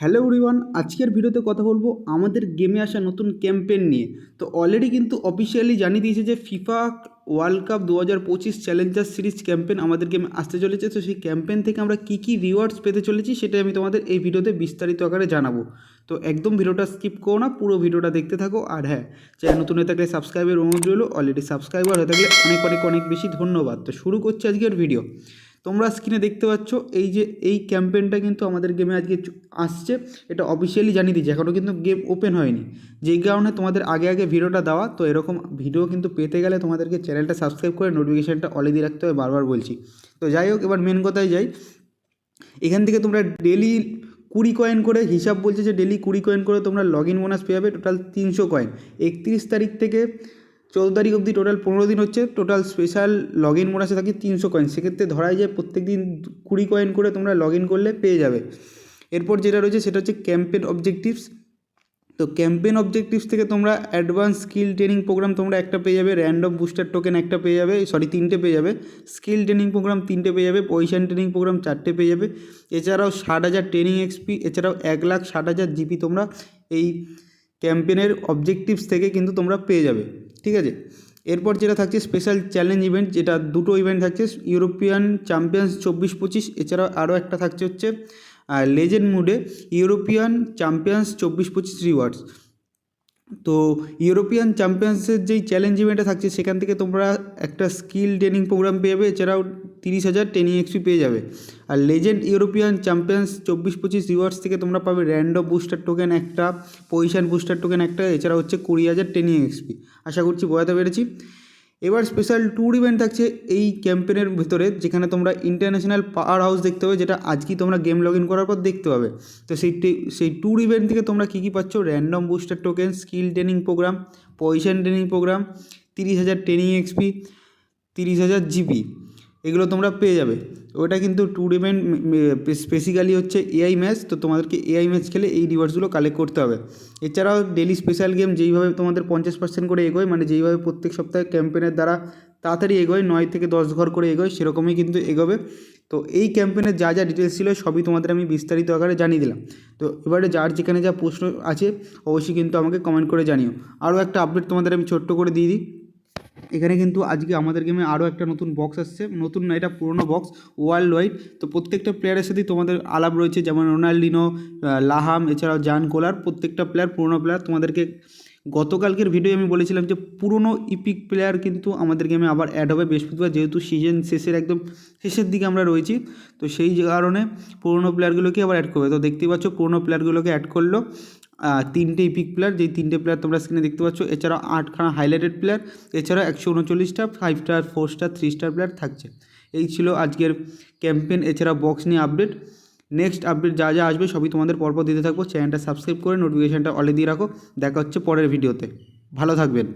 Hello everyone, আজকের ভিডিওতে কথা বলব আমাদের গেমে আসা নতুন ক্যাম্পেন নিয়ে। তো অলরেডি কিন্তু অফিসিয়ালি জানিয়ে দিয়েছে যে ফিফা ওয়ার্ল্ড কাপ দু হাজার পঁচিশ চ্যালেঞ্জার সিরিজ ক্যাম্পেন আমাদের গেমে আসতে চলেছে। তো সেই ক্যাম্পেন থেকে আমরা কী কী রিওয়ার্ডস পেতে চলেছি সেটাই আমি তোমাদের এই ভিডিওতে বিস্তারিত আকারে জানাব। তো একদম ভিডিওটা স্কিপ করো না, পুরো ভিডিওটা দেখতে থাকো। আর হ্যাঁ চ্যানেল নতুন হয়ে থাকলে সাবস্ক্রাইবের অনুরোধ রইল। অলরেডি সাবস্ক্রাইবার হয়ে থাকলে অনেক অনেক অনেক বেশি ধন্যবাদ। তো শুরু করছি আজকের ভিডিও তোমরা স্ক্রিনে দেখতে পাচ্ছ, এই যে, এই ক্যাম্পেনটা কিন্তু আমাদের গেমে আজকে আসছে। এটা অফিসিয়ালি জানিয়ে দিয়েছে এখনও কিন্তু গেম ওপেন হয়নি। যেই কারণে তোমাদের আগে আগে ভিডিওটা দেওয়া, তো এরকম ভিডিও কিন্তু পেতে গেলে তোমাদেরকে চ্যানেলটা সাবস্ক্রাইব করে নোটিফিকেশানটা অলে দিয়ে রাখতে হবে, বারবার বলছি। তো যাই হোক, এবার মেন কথায় যাই। এখান থেকে তোমরা ডেলি কুড়ি কয়েন করে, হিসাব বলছে যে ডেলি কুড়ি কয়েন করে তোমরা লগ ইন বোনাস পেয়ে যাবে টোটাল তিনশো কয়েন একত্রিশ তারিখ থেকে চৌদ্দ তারিখ অবধি টোটাল পনেরো দিন হচ্ছে টোটাল স্পেশাল লগ ইন বোনাসে থাকে তিনশো কয়েন সেক্ষেত্রে ধরাই যায় প্রত্যেক দিন কুড়ি কয়েন করে তোমরা লগ ইন করলে পেয়ে যাবে। এরপর যেটা রয়েছে সেটা হচ্ছে ক্যাম্পেন অবজেক্টিভস তো ক্যাম্পেন অবজেক্টিভস থেকে তোমরা অ্যাডভান্স স্কিল ট্রেনিং প্রোগ্রাম তোমরা একটা পেয়ে যাবে র্যান্ডম বুস্টার টোকেন একটা পেয়ে যাবে সরি তিনটে পেয়ে যাবে। স্কিল ট্রেনিং প্রোগ্রাম তিনটে পেয়ে যাবে পজিশন ট্রেনিং প্রোগ্রাম চারটে পেয়ে যাবে। এছাড়াও ষাট হাজার ট্রেনিং এক্সপি এছাড়াও এক লাখ ষাট হাজার জিপি তোমরা এই ক্যাম্পেনের অবজেক্টিভস থেকে কিন্তু তোমরা পেয়ে যাবে। ঠিক আছে? এরপর যেটা থাকছে স্পেশাল চ্যালেঞ্জ ইভেন্ট যেটা দুটো ইভেন্ট থাকছে ইউরোপিয়ান চ্যাম্পিয়ন্স চব্বিশ পঁচিশ, এছাড়াও আরও একটা থাকছে হচ্ছে লেজেন্ড মুডে ইউরোপিয়ান চ্যাম্পিয়ন্স চব্বিশ পঁচিশ রিওয়ার্ডস তো ইউরোপিয়ান চ্যাম্পিয়ন্সের যেই চ্যালেঞ্জ ইভেন্টটা থাকছে, সেখান থেকে তোমরা একটা স্কিল ট্রেনিং প্রোগ্রাম পেয়ে যাবে। এছাড়াও তিরিশ হাজার ট্রেনিং এক্সপি পেয়ে যাবে। আর লেজেন্ড ইউরোপিয়ান চ্যাম্পিয়ন্স চব্বিশ পঁচিশ রিওয়ার্ডস থেকে তোমরা পাবে র্যান্ডম বুস্টার টোকেন একটা, পজিশন বুস্টার টোকেন একটা, এছাড়া হচ্ছে কুড়ি হাজার ট্রেনিং এক্সপি আশা করছি বোঝাতে পেরেছি। এবার স্পেশাল ট্যুর ইভেন্ট থাকছে এই ক্যাম্পেনের ভিতরে, যেখানে তোমরা ইন্টারন্যাশনাল পাওয়ার হাউস দেখতে পাবে, যেটা আজকেই তোমরা গেম লগ ইন করার পর দেখতে পাবে। তো সেই সেই ট্যুর ইভেন্ট থেকে তোমরা কী কী পাচ্ছ? Random booster token skill training program position training program তিরিশ হাজার ট্রেনিং এক্সপি তিরিশ হাজার জিপি এগুলো তোমরা পেয়ে যাবে। ওটা কিন্তু ট্যুর ইভেন্ট স্পেসিক্যালি হচ্ছে এআই ম্যাচ তো তোমাদেরকে এআই ম্যাচ খেলে এই রিওয়ার্ডসগুলো কালেক্ট করতে হবে। এছাড়াও ডেলি স্পেশাল গেম যেইভাবে তোমাদের পঞ্চাশ পার্সেন্ট করে এগোয় মানে যেইভাবে প্রত্যেক সপ্তাহে ক্যাম্পেনের দ্বারা তাড়াতাড়ি এগোয়, নয় থেকে দশ ঘর করে এগোয়, সেরকমই কিন্তু এগোবে। তো এই ক্যাম্পেনের যা যা ডিটেলস ছিল সবই তোমাদের আমি বিস্তারিত আকারে জানিয়ে দিলাম। তো এবারে যার যেখানে যা প্রশ্ন আছে, অবশ্যই কিন্তু আমাকে কমেন্ট করে জানিও। আরও একটা আপডেট তোমাদের আমি ছোট্ট করে দিয়ে দিই। এখানে কিন্তু আজকে আমাদের গেমে আরও একটা নতুন বক্স আসছে। নতুন না, এটা পুরনো বক্স ওয়ার্ল্ড ওয়াইড তো প্রত্যেকটা প্লেয়ারের সাথেই তোমাদের আলাপ রয়েছে, যেমন রোনাল্ডিনো লাহাম, এছাড়াও জান কোলার, প্রত্যেকটা প্লেয়ার পুরনো প্লেয়ার তোমাদেরকে গতকালকের ভিডিও আমি বলেছিলাম যে, পুরনো ইপিক প্লেয়ার কিন্তু আমাদের গেমে আবার অ্যাড হবে বৃহস্পতিবার, যেহেতু সিজন শেষের একদম শেষের দিকে আমরা রয়েছি। তো সেই কারণে পুরনো প্লেয়ারগুলোকে আবার অ্যাড করবে। তো দেখতেই পাচ্ছ, পুরনো প্লেয়ারগুলোকে অ্যাড করল। তিনটে ইপিক প্লেয়ার যেই তিনটে প্লেয়ার তোমরা স্ক্রিনে দেখতে পাচ্ছ, এছাড়াও আটখানা হাইলাইটেড প্লেয়ার এছাড়াও একশো উনচল্লিশটা five star four star three star player থাকছে। এই ছিল আজকের ক্যাম্পেন এছাড়া বক্স নিয়ে আপডেট নেক্সট আপডেট যা যা আসবে সবই তোমাদের পরপর দিতে থাকব। চ্যানেলটা সাবস্ক্রাইব করে নোটিফিকেশানটা অলে রাখো। দেখা হচ্ছে পরের ভিডিওতে ভালো থাকবেন।